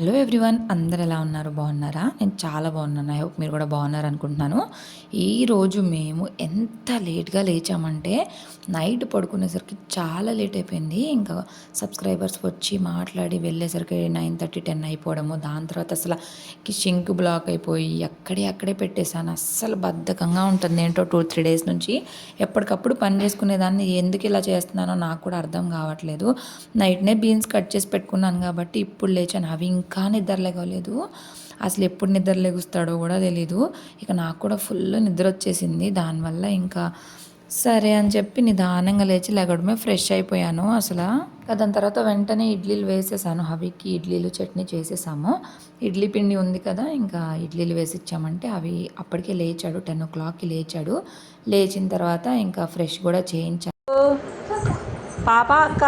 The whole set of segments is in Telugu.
హలో ఎవ్రీవన్ అందరు ఎలా ఉన్నారు? బాగున్నారా? నేను చాలా బాగున్నాను. ఐ హోప్ మీరు కూడా బాగున్నారు అనుకుంటున్నాను. ఈరోజు మేము ఎంత లేట్గా లేచామంటే నైట్ పడుకునేసరికి చాలా లేట్ అయిపోయింది. ఇంకా సబ్స్క్రైబర్స్ వచ్చి మాట్లాడి వెళ్ళేసరికి నైన్ థర్టీ టెన్ అయిపోవడము. దాని తర్వాత అసలు షింక్ బ్లాక్ అయిపోయి అక్కడే అక్కడే పెట్టేశాను. అస్సలు బద్ధకంగా ఉంటుంది ఏంటో టూ త్రీ డేస్ నుంచి. ఎప్పటికప్పుడు పని చేసుకునేదాన్ని. ఎందుకు ఇలా చేస్తున్నానో నాకు కూడా అర్థం కావట్లేదు. నైట్నే బీన్స్ కట్ చేసి పెట్టుకున్నాను కాబట్టి ఇప్పుడు లేచాను. అవి ఇంకా నిద్ర లేగలేదు అసలు ఎప్పుడు నిద్ర లెగుస్తాడో కూడా తెలీదు. ఇక నాకు కూడా ఫుల్ నిద్ర వచ్చేసింది. దానివల్ల ఇంకా సరే అని చెప్పి నిదానంగా లేచి లెగడమే ఫ్రెష్ అయిపోయాను అసలు. దాని తర్వాత వెంటనే ఇడ్లీలు వేసేసాను. హవికి ఇడ్లీలు చట్నీ చేసేసాము. ఇడ్లీ పిండి ఉంది కదా ఇంకా ఇడ్లీలు వేసి ఇచ్చామంటే అవి అప్పటికే లేచాడు. టెన్ ఓ క్లాక్కి లేచాడు. లేచిన తర్వాత ఇంకా ఫ్రెష్ కూడా చేయించాను పాప అక్క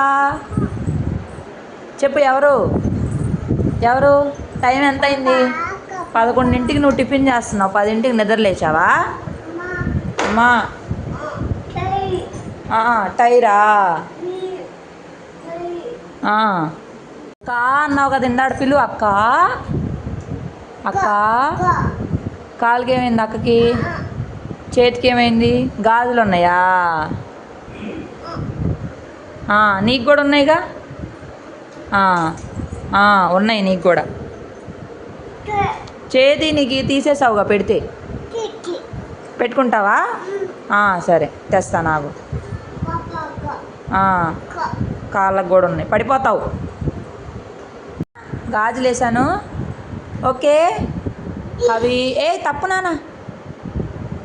చెప్పు ఎవరు? ఎవరు? టైం ఎంత అయింది పదకొండింటికి నువ్వు టిఫిన్ చేస్తున్నావు. పదింటికి నిద్ర లేచావా? అమ్మా. టైరా? అక్క అన్నావు కదా ఇందాడు పిలు అక్క. అక్క. కాలుకి ఏమైంది అక్కకి? చేతికి ఏమైంది గాజులు ఉన్నాయా నీకు కూడా ఉన్నాయిగా? ఉన్నాయి నీకు కూడా. చేతి నీకు తీసేసావుగా పెడితే. పెట్టుకుంటావా? సరే తెస్తా నాకు కాళ్ళకు కూడా ఉన్నాయి. పడిపోతావు. గాజులు వేసాను ఓకే. అవి ఏ తప్పు నాన్న.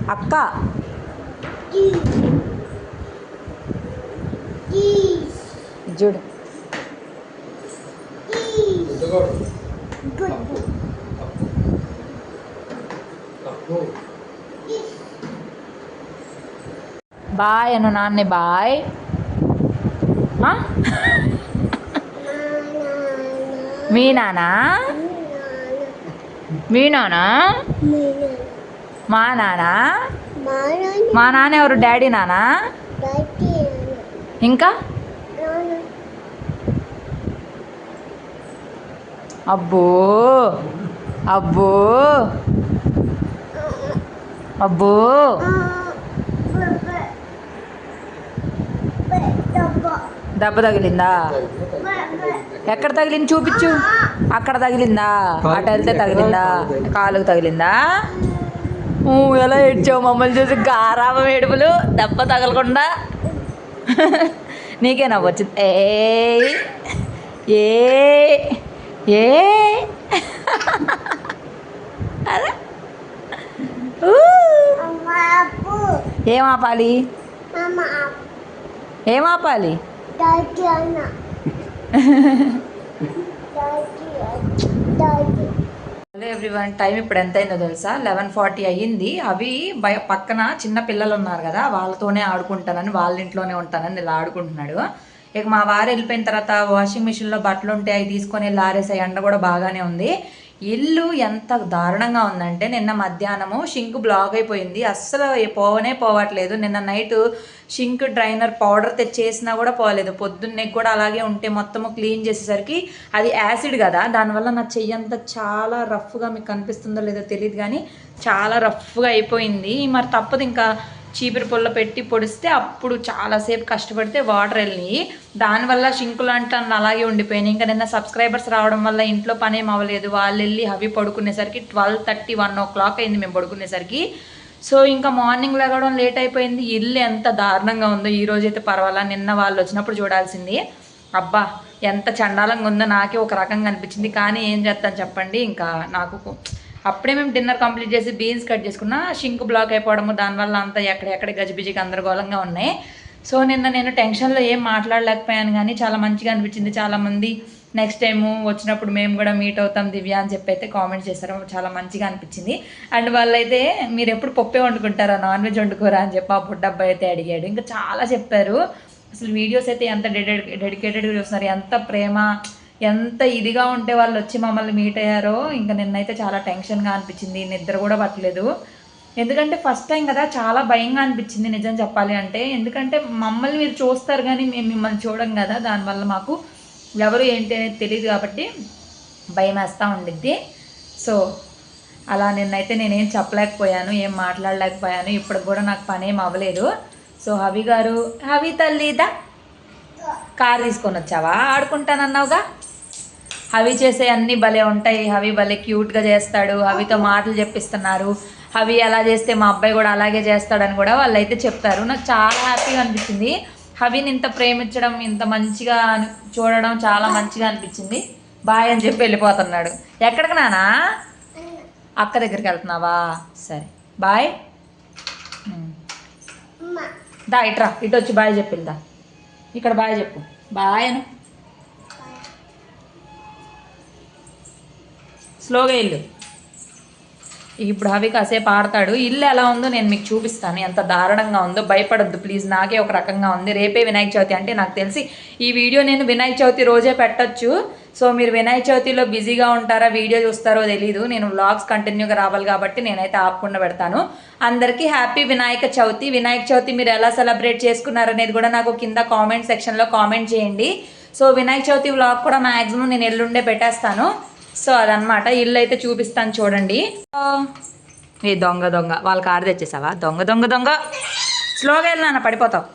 అక్క. చూడు. బాయ్ అను నాన్నే బాయ్? మీ నానా మీ నానా మా నానా మా నాన్న ఎవరు డాడీ నానా ఇంకా అబ్బో అబ్బో అబ్బో. దెబ్బ తగిలిందా? ఎక్కడ తగిలింది చూపించు. అక్కడ తగిలిందా? అటు వెళ్తే తగిలిందా? కాలుకు తగిలిందా? ఎలా ఏడ్చావు మమ్మల్ని చూసి గారాబం ఏడుపులు దెబ్బ తగలకుండా? నీకే నవ్వు వచ్చింది. ఏ ఏ ఏ? అదే ఏం ఆపాలి ఏం ఆపాలి హలో ఎవ్రీవన్ టైం ఇప్పుడు ఎంత అయిందో తెలుసా? లెవెన్ ఫార్టీ అయ్యింది. అవి బయ పక్కన చిన్న పిల్లలు ఉన్నారు కదా వాళ్ళతోనే ఆడుకుంటానని వాళ్ళ ఇంట్లోనే ఉంటానని ఇలా ఆడుకుంటున్నాడు. ఇక మా వారు వెళ్ళిపోయిన తర్వాత వాషింగ్ మిషన్లో బట్టలు ఉంటే అవి తీసుకొని వెళ్ళి ఎండ కూడా బాగానే ఉంది. ఇల్లు ఎంత దారుణంగా ఉందంటే నిన్న మధ్యాహ్నము షింక్ బ్లాక్ అయిపోయింది. అస్సలు పోవనే పోవట్లేదు. నిన్న నైట్ షింక్ డ్రైనర్ పౌడర్ తెచ్చేసినా కూడా పోలేదు. పొద్దున్నే కూడా అలాగే ఉంటే మొత్తము క్లీన్ చేసేసరికి అది యాసిడ్ కదా. దానివల్ల నా చెయ్యి అంతా చాలా రఫ్గా మీకు కనిపిస్తుందో లేదో తెలియదు కానీ చాలా రఫ్గా అయిపోయింది. మరి తప్పదు ఇంకా చీపురు పుల్ల పెట్టి పొడిస్తే అప్పుడు చాలాసేపు కష్టపడితే వాటర్ వెళ్ళినాయి. దానివల్ల షింకులు అంటే అలాగే ఉండిపోయినాయి. ఇంకా నిన్న సబ్స్క్రైబర్స్ రావడం వల్ల ఇంట్లో పనేం అవ్వలేదు వాళ్ళు వెళ్ళి అవి పడుకునేసరికి twelve thirty one o'clock అయింది మేము పడుకునేసరికి. సో ఇంకా మార్నింగ్ లెగడం లేట్ అయిపోయింది. ఇల్లు ఎంత దారుణంగా ఉందో ఈ రోజు అయితే పర్వాలా. నిన్న వాళ్ళు వచ్చినప్పుడు చూడాల్సింది. అబ్బా ఎంత చండాలంగా ఉందో నాకే ఒక రకంగా అనిపించింది. కానీ ఏం చేస్తాను చెప్పండి. ఇంకా నాకు అప్పుడే మేము డిన్నర్ కంప్లీట్ చేసి బీన్స్ కట్ చేసుకున్నా షింక్ బ్లాక్ అయిపోవడము దానివల్ల అంతా ఎక్కడెక్కడ గజిబిజికి గందరగోళంగా ఉన్నాయి. సో నిన్న నేను టెన్షన్లో ఏం మాట్లాడలేకపోయాను కానీ చాలా మంచిగా అనిపించింది. చాలామంది నెక్స్ట్ టైము వచ్చినప్పుడు మేము కూడా మీట్ అవుతాం దివ్య అని చెప్పి అయితే కామెంట్ చేశారు. చాలా మంచిగా అనిపించింది. అండ్ వాళ్ళైతే మీరు ఎప్పుడు పప్పే వండుకుంటారా? నాన్ వెజ్ వండుకోరా? అని చెప్పి ఆ బుడ్డబ్బాయి అయితే అడిగాడు. ఇంకా చాలా చెప్పారు. అసలు వీడియోస్ అయితే ఎంత డెడికేటెడ్గా చూస్తున్నారు. ఎంత ప్రేమ ఎంత ఇదిగా ఉంటే వాళ్ళు వచ్చి మమ్మల్ని మీట్ అయ్యారో ఇంకా నిన్నైతే చాలా టెన్షన్గా అనిపించింది. నిద్ర కూడా పట్టలేదు. ఎందుకంటే ఫస్ట్ టైం కదా చాలా భయంగా అనిపించింది నిజం చెప్పాలి అంటే. ఎందుకంటే మమ్మల్ని మీరు చూస్తారు కానీ మేము మిమ్మల్ని చూడం కదా దానివల్ల మాకు ఎవరు ఏంటి అనేది తెలియదు కాబట్టి భయం వేస్తూ ఉండిద్ది. సో అలా నిన్నైతే నేనేం చెప్పలేకపోయాను ఏం మాట్లాడలేకపోయాను. ఇప్పుడు కూడా నాకు పని ఏం అవ్వలేదు. సో హవి గారు హవి తల్లిదా కార్ తీసుకొని వచ్చావా? ఆడుకుంటానన్నావుగా? హవి చేసే అన్ని భలే ఉంటాయి. హవి భలే క్యూట్గా చేస్తాడు. హవితో మాటలు చెప్పిస్తున్నారు. హవి ఎలా చేస్తే మా అబ్బాయి కూడా అలాగే చేస్తాడని కూడా వాళ్ళు అయితే చెప్తారు. నాకు చాలా హ్యాపీగా అనిపించింది. హవిని ఇంత ప్రేమించడం ఇంత మంచిగా చూడడం చాలా మంచిగా అనిపించింది. బాయ్ అని చెప్పి వెళ్ళిపోతున్నాడు. ఎక్కడికి నానా? అక్క దగ్గరికి వెళ్తున్నావా? సరే. బాయ్. దా ఇట్రా ఇటు వచ్చి బాయ్ చెప్పిందా ఇక్కడ బాయ్ చెప్పు. బాయ్ అను. స్లోగా ఇల్లు ఇప్పుడు హవి కాసేపు ఆడతాడు. ఇల్లు ఎలా ఉందో నేను మీకు చూపిస్తాను. ఎంత దారుణంగా ఉందో భయపడద్దు. ప్లీజ్ నాకే ఒక రకంగా ఉంది. రేపే వినాయక చవితి అంటే నాకు తెలిసి ఈ వీడియో నేను వినాయక చవితి రోజే పెట్టొచ్చు. సో మీరు వినాయక చవితిలో బిజీగా ఉంటారా వీడియో చూస్తారో తెలీదు. నేను వ్లాగ్స్ కంటిన్యూగా రావాలి కాబట్టి నేనైతే ఆపకుండా పెడతాను. అందరికీ హ్యాపీ వినాయక చవితి. వినాయక చవితి మీరు ఎలా సెలబ్రేట్ చేసుకున్నారనేది కూడా నాకు కింద కామెంట్ సెక్షన్లో కామెంట్ చేయండి. సో వినాయక చవితి వ్లాగ్ కూడా మ్యాక్సిమం నేను ఎల్లుండే పెట్టేస్తాను. సో అదనమాట ఇల్లు అయితే చూపిస్తాను చూడండి. ఏ దొంగ దొంగ. వాళ్ళ కారు తెచ్చేసావా? దొంగ దొంగ దొంగ. స్లోగా వెళ్ళినా పడిపోతావు.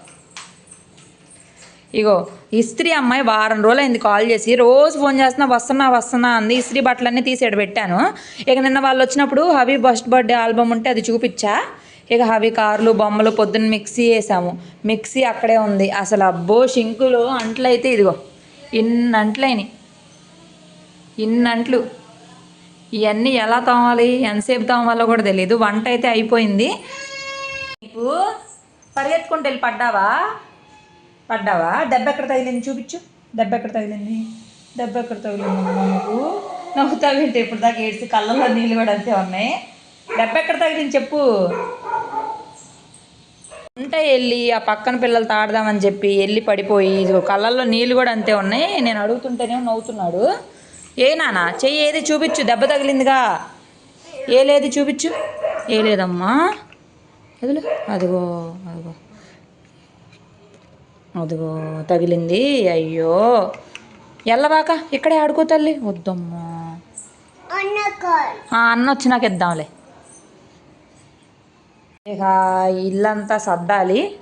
ఇగో ఇస్త్రీ అమ్మాయి వారం రోజులు అయింది కాల్ చేసి రోజు ఫోన్ చేస్తున్నా వస్తున్నా వస్తున్నా అంది. ఇస్త్రీ బట్టలన్నీ తీసి పెట్టాను. ఇక నిన్న వాళ్ళు వచ్చినప్పుడు హవి ఫస్ట్ బర్త్డే ఆల్బమ్ ఉంటే అది చూపించా. ఇక హవి కార్లు బొమ్మలు పొద్దున్న మిక్సీ వేసాము. మిక్సీ అక్కడే ఉంది. అసలు అబ్బో షింకులు అంట్లయితే ఇదిగో ఇన్ని అంట్లయినాయి ఇన్నంట్లు ఇవన్నీ ఎలా తోమాలి? ఎంతసేపు తోమాలో కూడా తెలియదు వంట అయితే అయిపోయింది. నీకు పరిగెత్తుకుంటూ వెళ్ళి పడ్డావా? పడ్డావా? దెబ్బ ఎక్కడ తగిలింది చూపించు. దెబ్బ ఎక్కడ తగిలింది? దెబ్బ ఎక్కడ తగిలింది? నువ్వు. నవ్వుతావేంటి ఇప్పుడు దాకా ఏడ్చి కళ్ళల్లో నీళ్ళు కూడా అంతే ఉన్నాయి. దెబ్బ ఎక్కడ తగిలింది చెప్పు. ఉంటే వెళ్ళి ఆ పక్కన పిల్లలు తాడదామని చెప్పి వెళ్ళి పడిపోయి కళ్ళల్లో నీళ్ళు కూడా అంతే ఉన్నాయి. నేను అడుగుతుంటేనే నవ్వుతున్నాడు. ఏ నానా చెయ్యి ఏది చూపించు. దెబ్బ తగిలిందిగా. ఏ లేదు చూపించు. ఏ లేదమ్మా. వదిలే అదిగో అదిగో. అదిగో తగిలింది. అయ్యో. ఎల్లవాక ఇక్కడే ఆడుకో తల్లి. వద్దమ్మా. ఆ, అన్న వచ్చినాక ఇద్దాంలే. ఇక ఇల్లంతా సర్దాలి.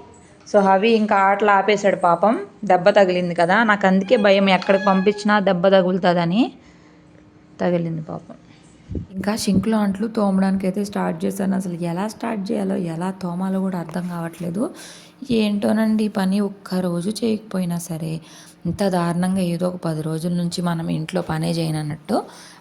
సో హవి ఇంకా ఆటలు ఆపేశాడు పాపం. దెబ్బ తగిలింది కదా. నాకు అందుకే భయం ఎక్కడికి పంపించినా దెబ్బ తగులుతుందని తగిలింది పాపం. ఇంకా షింకులో అంట్లు తోమడానికి అయితే స్టార్ట్ చేశాను. అసలు ఎలా స్టార్ట్ చేయాలో ఎలా తోమాలో కూడా అర్థం కావట్లేదు. ఏంటోనండి పని ఒక్కరోజు చేయకపోయినా సరే ఇంత దారుణంగా ఏదో ఒక పది రోజుల నుంచి మనం ఇంట్లో పనే చేయనన్నట్టు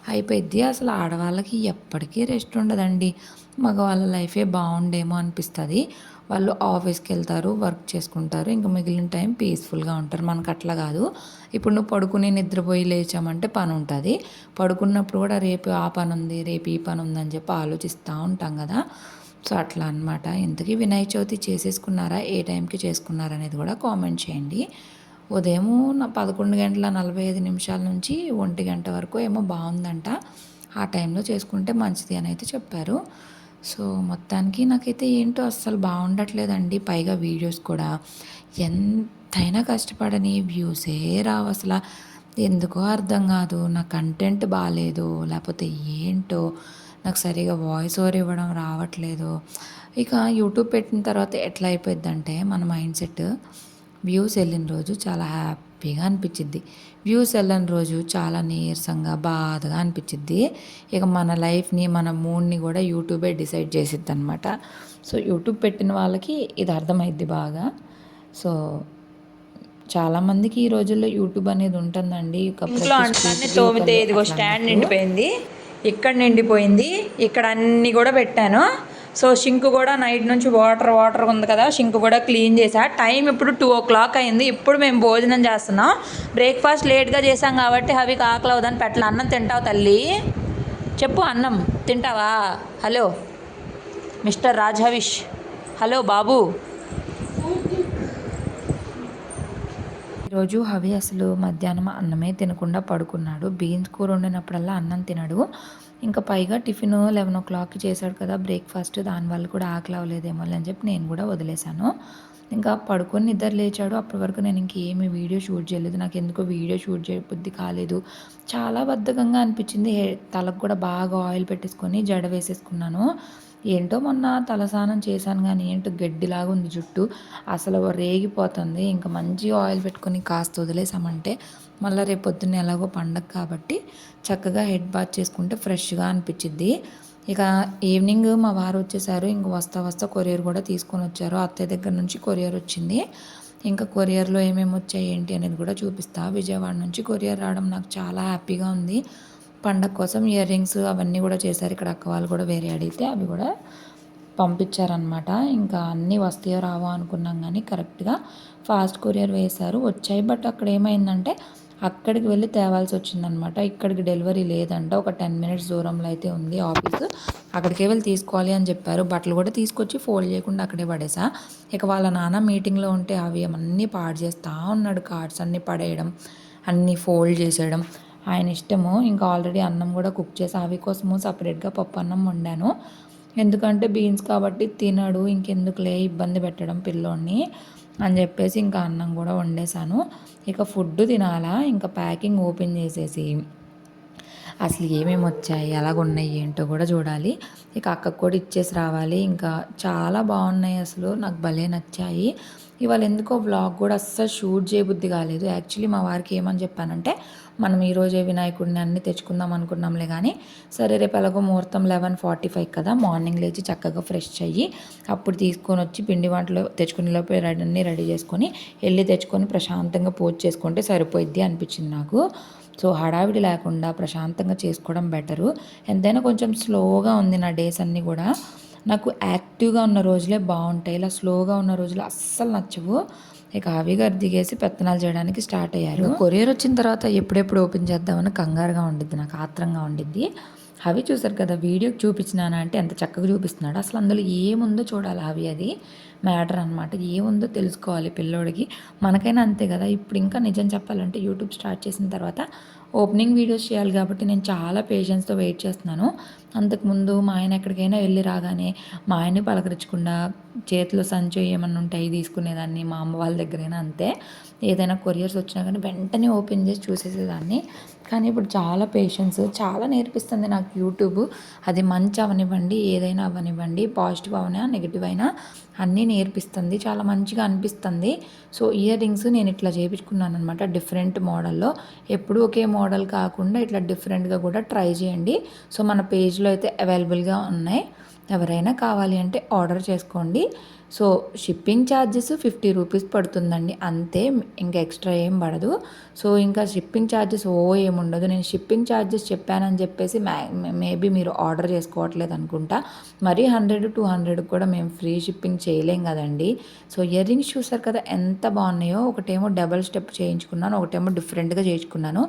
అయిపోయింది అసలు ఆడవాళ్ళకి ఎప్పటికీ రెస్ట్ ఉండదండి. మగవాళ్ళ లైఫే బాగుండేమో అనిపిస్తుంది. వాళ్ళు ఆఫీస్కి వెళ్తారు వర్క్ చేసుకుంటారు ఇంకా మిగిలిన టైం పీస్ఫుల్గా ఉంటారు. మనకు అట్లా కాదు. ఇప్పుడు నువ్వు పడుకుని నిద్రపోయి లేచామంటే పని ఉంటుంది పడుకున్నప్పుడు కూడా రేపు ఆ పని ఉంది రేపు ఈ పని ఉందని చెప్పి ఆలోచిస్తూ ఉంటాం కదా. సో అట్లా అనమాట ఇంతకీ వినాయక చవితి చేసేసుకున్నారా? ఏ టైంకి చేసుకున్నారా అనేది కూడా కామెంట్ చేయండి. ఉదయము నా పదకొండు గంటల నలభై ఐదు నిమిషాల నుంచి ఒంటి గంట వరకు ఏమో బాగుందంట. ఆ టైంలో చేసుకుంటే మంచిది అని అయితే చెప్పారు. సో మొత్తానికి నాకైతే ఏంటో అస్సలు బాగుండట్లేదండి. పైగా వీడియోస్ కూడా. ఎంతైనా కష్టపడని వ్యూసే రావు అసలు. ఎందుకో అర్థం కాదు. నా కంటెంట్ బాగాలేదు లేకపోతే ఏంటో? నాకు సరిగా వాయిస్ ఓవర్ ఇవ్వడం రావట్లేదు. ఇక యూట్యూబ్ పెట్టిన తర్వాత ఎట్లా అయిపోయిందంటే మన మైండ్ సెట్ వ్యూస్ వెళ్ళిన రోజు చాలా హ్యాపీగా అనిపించింది వ్యూస్ వెళ్ళని రోజు చాలా నీరసంగా బాధగా అనిపించింది ఇక మన లైఫ్ని మన మూడ్ని కూడా యూట్యూబే డిసైడ్ చేసిద్ది అనమాట సో యూట్యూబ్ పెట్టిన వాళ్ళకి ఇది అర్థమైద్ది బాగా. సో చాలా మందికి ఈ రోజుల్లో యూట్యూబ్ అనేది ఉంటుందండి. ఇంట్లో అంటాన్ని తోమితే ఇదిగో స్టాండ్. నిండిపోయింది ఇక్కడ నిండిపోయింది ఇక్కడ అన్ని కూడా పెట్టాను. సో షింక్ కూడా నైట్ నుంచి వాటర్ వాటర్ ఉంది కదా షింక్ కూడా క్లీన్ చేసా. టైం ఇప్పుడు టూ ఓ క్లాక్ అయింది. ఇప్పుడు మేము భోజనం చేస్తున్నాం. బ్రేక్ఫాస్ట్ లేట్గా చేసాం కాబట్టి అవి ఆకలి అవుదని పెట్టలే. అన్నం తింటావు తల్లి. చెప్పు అన్నం. తింటావా? Hello mister Rajahavish. హలో బాబు. ఈరోజు హవి అసలు మధ్యాహ్నం అన్నమే తినకుండా పడుకున్నాడు. బీన్స్ కూర వండినప్పుడల్లా అన్నం తినడు. ఇంకా పైగా టిఫిన్ లెవెన్ ఓ క్లాక్కి చేశాడు కదా బ్రేక్ఫాస్ట్ దానివల్ల కూడా ఆకలి అవ్వలేదేమో అని చెప్పి నేను కూడా వదిలేశాను. ఇంకా పడుకొని నిద్ర లేచాడు. అప్పటి వరకు నేను ఇంకేమీ వీడియో షూట్ చేయలేదు. నాకు ఎందుకో వీడియో షూట్ చేయబుద్ధి కాలేదు. చాలా బద్ధకంగా అనిపించింది. హే తలకు కూడా బాగా ఆయిల్ పెట్టేసుకొని జడ వేసేసుకున్నాను. ఏంటో మొన్న తలస్నానం చేశాను కానీ ఏంటో గడ్డిలాగా ఉంది జుట్టు. అసలు రేగిపోతుంది. ఇంకా మంచి ఆయిల్ పెట్టుకొని కాస్త వదిలేసామంటే మళ్ళీ రేపు పొద్దున్న ఎలాగో పండగ కాబట్టి చక్కగా హెడ్ బాత్ చేసుకుంటే ఫ్రెష్గా అనిపించిద్ది. ఇక ఈవినింగ్ మా వారు వచ్చేసారు. ఇంక వస్తా వస్తా కొరియర్ కూడా తీసుకొని వచ్చారు. అత్తయ్య దగ్గర నుంచి కొరియర్ వచ్చింది. ఇంకా కొరియర్లో ఏమేమి వచ్చాయి ఏంటి అనేది కూడా చూపిస్తా. విజయవాడ నుంచి కొరియర్ రావడం నాకు చాలా హ్యాపీగా ఉంది. పండగ కోసం ఇయర్ రింగ్స్ అవన్నీ కూడా చేశారు. ఇక్కడ అక్క వాళ్ళు కూడా వేరే అడిగితే అవి కూడా పంపించారనమాట ఇంకా అన్నీ వస్తాయో రావో అనుకున్నాం కానీ కరెక్ట్గా ఫాస్ట్ కొరియర్ వేశారు. వచ్చాయి. బట్ అక్కడ ఏమైందంటే అక్కడికి వెళ్ళి తేవాల్సి వచ్చిందనమాట ఇక్కడికి డెలివరీ లేదంట. ఒక టెన్ మినిట్స్ దూరంలో అయితే ఉంది ఆఫీస్. అక్కడికే వెళ్ళి తీసుకోవాలి అని చెప్పారు. బట్టలు కూడా తీసుకొచ్చి ఫోల్డ్ చేయకుండా అక్కడే పడేసా. ఇక వాళ్ళ నాన్న మీటింగ్లో ఉంటే అవి అన్నీ పాడు చేస్తూ ఉన్నాడు. కార్డ్స్ అన్నీ పడేయడం అన్నీ ఫోల్డ్ చేసేయడం. ఆయన ఇష్టము. ఇంకా ఆల్రెడీ అన్నం కూడా కుక్ చేసి అవి కోసము సపరేట్గా పప్పు అన్నం వండాను. ఎందుకంటే బీన్స్ కాబట్టి తినడు ఇంకెందుకులే ఇబ్బంది పెట్టడం పిల్లోడిని అని చెప్పేసి ఇంకా అన్నం కూడా వండేశాను. ఇక ఫుడ్ తినాలా ఇంకా ప్యాకింగ్ ఓపెన్ చేసేసి అసలు ఏమేమి వచ్చాయి ఎలాగున్నాయి ఏంటో కూడా చూడాలి. ఇక అక్కకు కూడా ఇచ్చేసి రావాలి. ఇంకా చాలా బాగున్నాయి అసలు నాకు భలే నచ్చాయి. ఇవాళ ఎందుకో వ్లాగ్ కూడా అస్సలు షూట్ చేయబుద్ధి కాలేదు. యాక్చువల్లీ మా వారికి ఏమని చెప్పానంటే మనం ఈరోజే వినాయకుడిని అన్ని తెచ్చుకుందాం అనుకున్నాంలే కానీ సరే రేపు ఎలాగో ముహూర్తం లెవెన్ ఫార్టీ ఫైవ్ కదా మార్నింగ్ లేచి చక్కగా ఫ్రెష్ అయ్యి అప్పుడు తీసుకొని వచ్చి పిండి వంటలు తెచ్చుకునే లోపే రెడీ అన్నీ రెడీ చేసుకొని వెళ్ళి తెచ్చుకొని ప్రశాంతంగా పూజ చేసుకుంటే సరిపోయిద్ది అనిపించింది నాకు. సో హడావిడి లేకుండా ప్రశాంతంగా చేసుకోవడం బెటరు ఎంతైనా కొంచెం స్లోగా ఉంది నా డేస్ అన్నీ కూడా. నాకు యాక్టివ్గా ఉన్న రోజులే బాగుంటాయి. ఇలా స్లోగా ఉన్న రోజులు అస్సలు నచ్చవు. ఇక ఆవిగారు దిగేసి పెత్తనాలు చేయడానికి స్టార్ట్ అయ్యారు. కొరియర్ వచ్చిన తర్వాత ఎప్పుడెప్పుడు ఓపెన్ చేద్దామని కంగారుగా ఉండిద్ది నాకు ఆత్రంగా ఉండిద్ది. అవి చూసారు కదా వీడియోకి చూపించినానా అంటే ఎంత చక్కగా చూపిస్తున్నాడు. అసలు అందులో ఏముందో చూడాలి అవి అది. మ్యాటర్ అనమాట ఏముందో తెలుసుకోవాలి పిల్లోడికి. మనకైనా అంతే కదా. ఇప్పుడు ఇంకా నిజం చెప్పాలంటే యూట్యూబ్ స్టార్ట్ చేసిన తర్వాత ఓపెనింగ్ వీడియోస్ చేయాలి కాబట్టి నేను చాలా పేషెన్స్తో వెయిట్ చేస్తున్నాను. అంతకుముందు మా ఆయన ఎక్కడికైనా వెళ్ళి రాగానే మా ఆయన్ని పలకరించకుండా చేతిలో సంచో ఏమన్నా ఉంటాయి తీసుకునేదాన్ని మా అమ్మ వాళ్ళ దగ్గరైనా అంతే. ఏదైనా కొరియర్స్ వచ్చినా కానీ వెంటనే ఓపెన్ చేసి చూసేసేదాన్ని. కానీ ఇప్పుడు చాలా పేషెన్స్ చాలా నేర్పిస్తుంది నాకు యూట్యూబ్ అది మంచి అవనివ్వండి ఏదైనా అవనివ్వండి పాజిటివ్ అవనా నెగిటివ్ అయినా అన్నీ నేర్పిస్తుంది చాలా మంచిగా అనిపిస్తుంది. సో ఇయర్ రింగ్స్ నేను ఇట్లా చేయించుకున్నాను అనమాట డిఫరెంట్ మోడల్లో. ఎప్పుడు ఒకే మోడల్ కాకుండా ఇట్లా డిఫరెంట్గా కూడా ట్రై చేయండి. సో మన పేజ్లో అయితే అవైలబుల్గా ఉన్నాయి. ఎవరైనా కావాలి అంటే ఆర్డర్ చేసుకోండి. So shipping charges fifty rupees పడుతుందండి. అంతే ఇంకా ఎక్స్ట్రా ఏం పడదు. సో ఇంకా షిప్పింగ్ ఛార్జెస్ ఓ ఏముండదు నేను షిప్పింగ్ ఛార్జెస్ చెప్పానని చెప్పేసి మ్యా మేబీ మీరు ఆర్డర్ చేసుకోవట్లేదు అనుకుంటా. మరీ హండ్రెడ్ టూ హండ్రెడ్ కూడా మేము ఫ్రీ షిప్పింగ్ చేయలేం కదండి. సో ఇయర్ రింగ్స్ చూసారు కదా ఎంత బాగున్నాయో. ఒకటేమో డబల్ స్టెప్ చేయించుకున్నాను ఒకటేమో డిఫరెంట్గా చేయించుకున్నాను.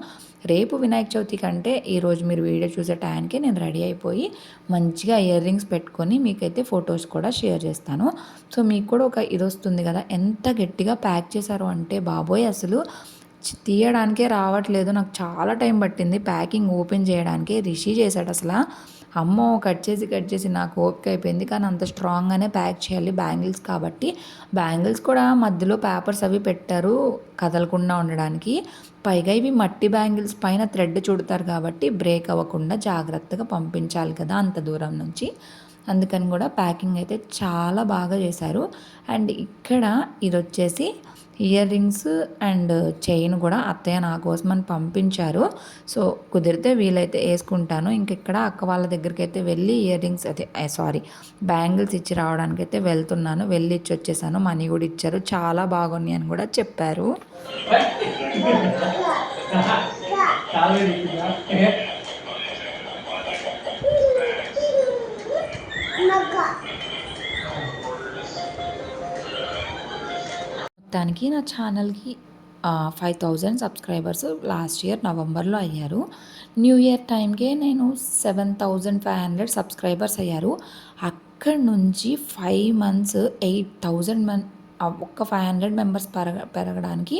రేపు వినాయక చవితి కంటే ఈరోజు మీరు వీడియో చూసే టైంకి నేను రెడీ అయిపోయి మంచిగా ఇయర్ రింగ్స్ పెట్టుకొని మీకైతే ఫొటోస్ కూడా షేర్ చేస్తాను. సో మీకు కూడా ఒక ఇది వస్తుంది కదా ఎంత గట్టిగా ప్యాక్ చేశారు అంటే బాబోయ్ అసలు తీయడానికే రావట్లేదు. నాకు చాలా టైం పట్టింది ప్యాకింగ్ ఓపెన్ చేయడానికి రిషి చేశాడు అసలు. అమ్మో కట్ చేసి కట్ చేసి నాకు ఓపిక అయిపోయింది. కానీ అంత స్ట్రాంగ్గానే ప్యాక్ చేయాలి బ్యాంగిల్స్ కాబట్టి. బ్యాంగిల్స్ కూడా మధ్యలో పేపర్స్ అవి పెట్టారు కదలకుండా ఉండడానికి. పైగా ఇవి మట్టి బ్యాంగిల్స్ పైన థ్రెడ్ చుడతారు కాబట్టి బ్రేక్ అవ్వకుండా జాగ్రత్తగా పంపించాలి కదా అంత దూరం నుంచి. అందుకని కూడా ప్యాకింగ్ అయితే చాలా బాగా చేశారు. అండ్ ఇక్కడ ఇది వచ్చేసి ఇయర్ రింగ్స్ అండ్ చైన్ కూడా అత్తయ్య నా కోసం అని పంపించారు. సో కుదిరితే వీలైతే వేసుకుంటాను. ఇంక ఇక్కడ అక్క వాళ్ళ దగ్గరికి అయితే వెళ్ళి ఇయర్ రింగ్స్ అయితే సారీ బ్యాంగిల్స్ ఇచ్చి రావడానికి అయితే వెళ్తున్నాను. వెళ్ళి ఇచ్చి వచ్చేసాను. మనీ కూడా ఇచ్చారు. చాలా బాగున్నాయి అని కూడా చెప్పారు. దానికి నా ఛానల్కి five thousand subscribers last year నవంబర్లో అయ్యారు. న్యూ ఇయర్ టైంకే నేను seven thousand five hundred subscribers అయ్యారు. అక్కడి నుంచి five months eight thousand Mann ఒక్క ఫైవ్ హండ్రెడ్ మెంబర్స్ పెరగ పెరగడానికి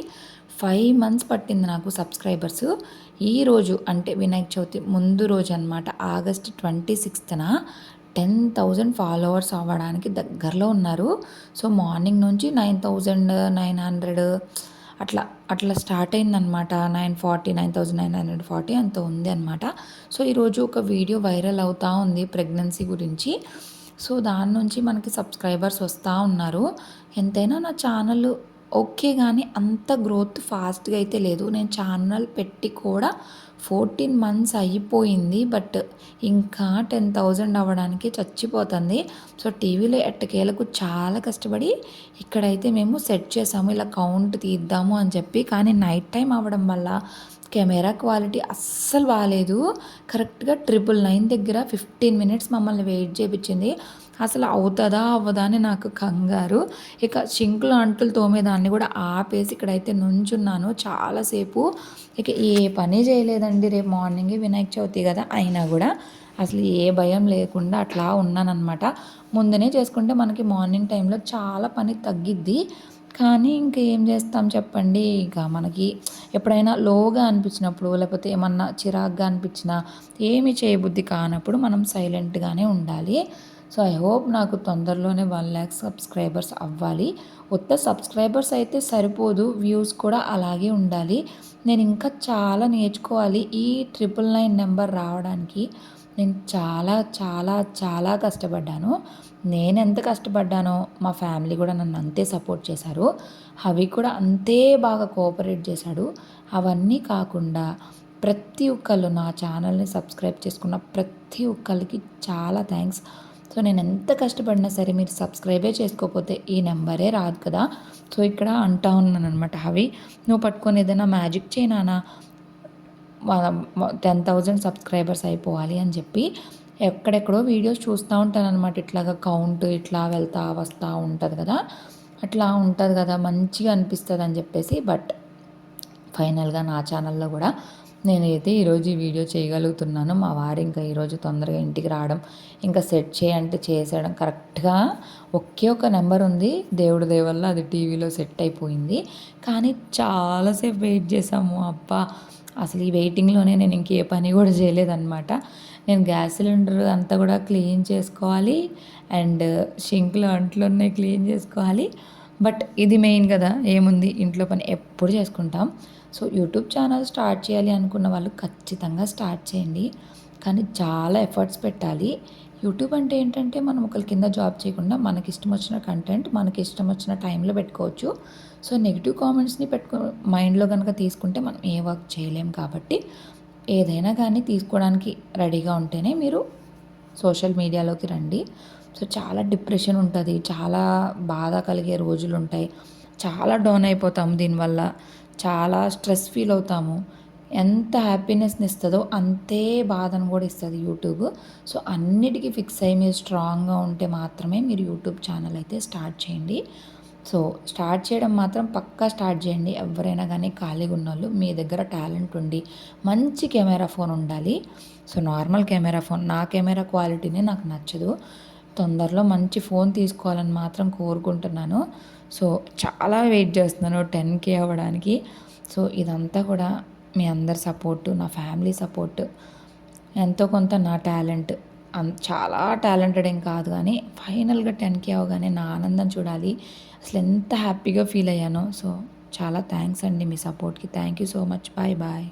ఫైవ్ మంత్స్ పట్టింది నాకు సబ్స్క్రైబర్స్. ఈ రోజు అంటే వినాయక చవితి ముందు రోజు అనమాట ఆగస్ట్ ట్వంటీ సిక్స్త్న టెన్ థౌజండ్ ఫాలోవర్స్ అవ్వడానికి దగ్గరలో ఉన్నారు. సో మార్నింగ్ నుంచి నైన్ థౌజండ్ నైన్ హండ్రెడ్ అట్లా అట్లా స్టార్ట్ అయిందనమాట nine forty nine thousand nine hundred forty అంత ఉంది అనమాట సో ఈరోజు ఒక వీడియో వైరల్ అవుతూ ఉంది ప్రెగ్నెన్సీ గురించి. సో దాని నుంచి మనకి సబ్స్క్రైబర్స్ వస్తూ ఉన్నారు. ఎంతైనా నా ఛానల్ ఓకే కానీ అంత గ్రోత్ ఫాస్ట్గా అయితే లేదు. నేను ఛానల్ పెట్టి కూడా ఫోర్టీన్ మంత్స్ అయిపోయింది. బట్ ఇంకా టెన్ థౌజండ్ అవ్వడానికి చచ్చిపోతుంది. సో టీవీలో ఎట్టకేలకు చాలా కష్టపడి ఇక్కడైతే మేము సెట్ చేసాము. ఇలా కౌంట్ తీద్దాము అని చెప్పి. కానీ నైట్ టైం అవ్వడం వల్ల కెమెరా క్వాలిటీ అస్సలు బాగాలేదు కరెక్ట్గా ట్రిపుల్ నైన్ దగ్గర ఫిఫ్టీన్ మినిట్స్ మమ్మల్ని వెయిట్ చేయించింది అసలు అవుతుందా అవ్వదా అని నాకు కంగారు. ఇక సింకులు అంటులు తోమేదాన్ని కూడా ఆపేసి ఇక్కడైతే నుంచున్నాను చాలాసేపు ఇక ఏ పని చేయలేదండి రేపు మార్నింగ్ వినాయక చవితి కదా అయినా కూడా. అసలు ఏ భయం లేకుండా అట్లా ఉన్నానన్నమాట. ముందునే చేసుకుంటే మనకి మార్నింగ్ టైంలో చాలా పని తగ్గిద్ది. కానీ ఇంకా ఏం చేస్తాం చెప్పండి? ఇక మనకి ఎప్పుడైనా లోగా అనిపించినప్పుడు లేకపోతే ఏమన్నా చిరాగ్గా అనిపించినా ఏమి చేయబుద్ధి కానప్పుడు మనం సైలెంట్గానే ఉండాలి. సో ఐ హోప్ నాకు తొందరలోనే వన్ ల్యాక్ సబ్స్క్రైబర్స్ అవ్వాలి. కొత్త సబ్స్క్రైబర్స్ అయితే సరిపోదు. వ్యూస్ కూడా అలాగే ఉండాలి. నేను ఇంకా చాలా నేర్చుకోవాలి ఈ ట్రిపుల్ నైన్ నెంబర్ రావడానికి. నేను చాలా చాలా చాలా కష్టపడ్డాను. నేను ఎంత కష్టపడ్డానో మా ఫ్యామిలీ కూడా నన్ను అంతే సపోర్ట్ చేశారు. అవి కూడా అంతే బాగా కోఆపరేట్ చేశాడు. అవన్నీ కాకుండా ప్రతి ఒక్కళ్ళు నా ఛానల్ని సబ్స్క్రైబ్ చేసుకున్న ప్రతి ఒక్కరికి చాలా థ్యాంక్స్ సో నేను ఎంత కష్టపడినా సరే మీరు సబ్స్క్రైబే చేసుకోకపోతే ఈ నెంబరే రాదు కదా. సో ఇక్కడ అంటా ఉన్నాను అనమాట అవి నువ్వు పట్టుకొని ఏదైనా మ్యాజిక్ చేయనానా టెన్ థౌజండ్ సబ్స్క్రైబర్స్ అయిపోవాలి అని చెప్పి ఎక్కడెక్కడో వీడియోస్ చూస్తూ ఉంటాను అనమాట ఇట్లాగా కౌంట్ ఇట్లా వెళ్తా వస్తూ ఉంటుంది కదా. అట్లా ఉంటుంది కదా మంచిగా అనిపిస్తుంది అని చెప్పేసి. బట్ ఫైనల్గా నా ఛానల్లో కూడా నేనైతే ఈరోజు ఈ వీడియో చేయగలుగుతున్నాను. మా వారు ఇంకా ఈరోజు తొందరగా ఇంటికి రావడం ఇంకా సెట్ చేయంటే చేసేయడం కరెక్ట్గా ఒకే ఒక నెంబర్ ఉంది. దేవుడి దేవల్ల అది టీవీలో సెట్ అయిపోయింది. కానీ చాలాసేపు వెయిట్ చేసాము అబ్బా. అసలు ఈ వెయిటింగ్లోనే నేను ఇంకే పని కూడా చేయలేదన్నమాట. నేను గ్యాస్ సిలిండర్ అంతా కూడా క్లీన్ చేసుకోవాలి అండ్ షింక్లో అంట్లు ఉన్నాయి క్లీన్ చేసుకోవాలి. బట్ ఇది మెయిన్ కదా ఏముంది? ఇంట్లో పని ఎప్పుడు చేసుకుంటాం. సో యూట్యూబ్ ఛానల్ స్టార్ట్ చేయాలి అనుకున్న వాళ్ళు ఖచ్చితంగా స్టార్ట్ చేయండి. కానీ చాలా ఎఫర్ట్స్ పెట్టాలి. యూట్యూబ్ అంటే ఏంటంటే మనం ఒకరి కింద జాబ్ చేయకుండా మనకి ఇష్టం వచ్చిన కంటెంట్ మనకి ఇష్టం వచ్చిన టైంలో పెట్టుకోవచ్చు. సో నెగిటివ్ కామెంట్స్ని పెట్టుకో మైండ్లో కనుక తీసుకుంటే మనం ఏ వర్క్ చేయలేం కాబట్టి ఏదైనా కానీ తీసుకోవడానికి రెడీగా ఉంటేనే మీరు సోషల్ మీడియాలోకి రండి. సో చాలా డిప్రెషన్ ఉంటుంది. చాలా బాధ కలిగే రోజులు ఉంటాయి. చాలా డౌన్ అయిపోతాము దీనివల్ల. చాలా స్ట్రెస్ ఫీల్ అవుతాము. ఎంత హ్యాపీనెస్ని ఇస్తుందో అంతే బాధను కూడా ఇస్తుంది యూట్యూబ్. సో అన్నిటికీ ఫిక్స్ అయ్యి మీరు స్ట్రాంగ్గా ఉంటే మాత్రమే మీరు యూట్యూబ్ ఛానల్ అయితే స్టార్ట్ చేయండి. సో స్టార్ట్ చేయడం మాత్రం పక్కా స్టార్ట్ చేయండి. ఎవరైనా కానీ ఖాళీగా ఉన్న వాళ్ళు మీ దగ్గర టాలెంట్ ఉండి మంచి కెమెరా ఫోన్ ఉండాలి. సో నార్మల్ కెమెరా ఫోన్ నా కెమెరా క్వాలిటీనే నాకు నచ్చదు. తొందరలో మంచి ఫోన్ తీసుకోవాలని మాత్రం కోరుకుంటున్నాను. సో చాలా వెయిట్ చేస్తున్నాను టెన్ కే అవ్వడానికి. సో ఇదంతా కూడా మీ అందరి సపోర్టు నా ఫ్యామిలీ సపోర్ట్ ఎంతో కొంత నా టాలెంట్. అన్ చాలా టాలెంటెడ్ ఏం కాదు కానీ ఫైనల్గా టెన్కే అవగానే నా ఆనందం చూడాలి. అసలు ఎంత హ్యాపీగా ఫీల్ అయ్యానో. సో చాలా థ్యాంక్స్ అండి మీ సపోర్ట్కి. Thank you so much. Bye bye.